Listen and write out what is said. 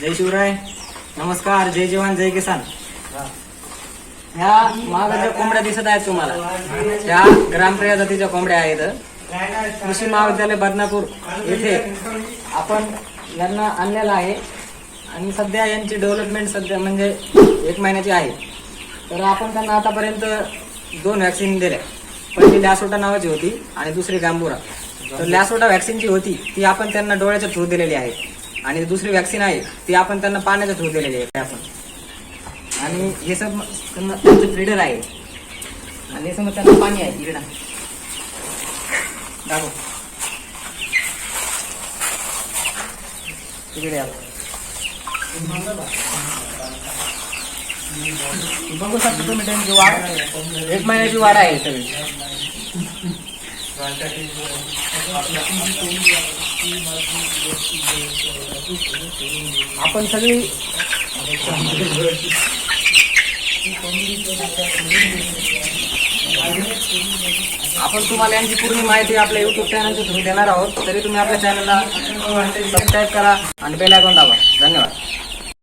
जय शिवराय. नमस्कार जय जवान जय किसान. ह्या मागे ज्या कोंबड्या दिसत आहेत तुम्हाला. त्या ग्रामप्रिया जातीच्या कोंबड्या आहेत. कृषी महाविद्यालय बदनापूर येथे आपण यांना आणलेलं आहे. आणि सध्या यांची डेव्हलपमेंट सध्या म्हणजे एक महिन्याची आहे. तर आपण त्यांना आतापर्यंत दोन व्हॅक्सिन दिल्या. पहिली लॅसोटा नावाची होती आणि दुसरी गांबुरा तर लॅसोटा व्हॅक्सिनची होती ती आपण त्यांना डोळ्याच्या थ्रू दिलेली आहे. आणि दुसरी व्हॅक्सिन आहे ती आपण त्यांना पाण्याच्या थ्रू दिलेली आहे आपण. आणि हे सब त्यांना त्यांचं फ्रीडर आहे. आणि हे समज त्यांना पाणी आहे इकडं दाखव तिकडे. बघू शकता तुम्ही त्यांची वाढ एक महिन्याची वाढ आहे. सगळी आपण सगळी आपण तुम्हाला यांची पूर्ण माहिती आपल्या युट्यूब चॅनलच्या थ्रू देणार आहोत. तरी तुम्ही आपल्या चॅनलला सबस्क्राईब करा आणि बेल आयकॉन दाबा. धन्यवाद.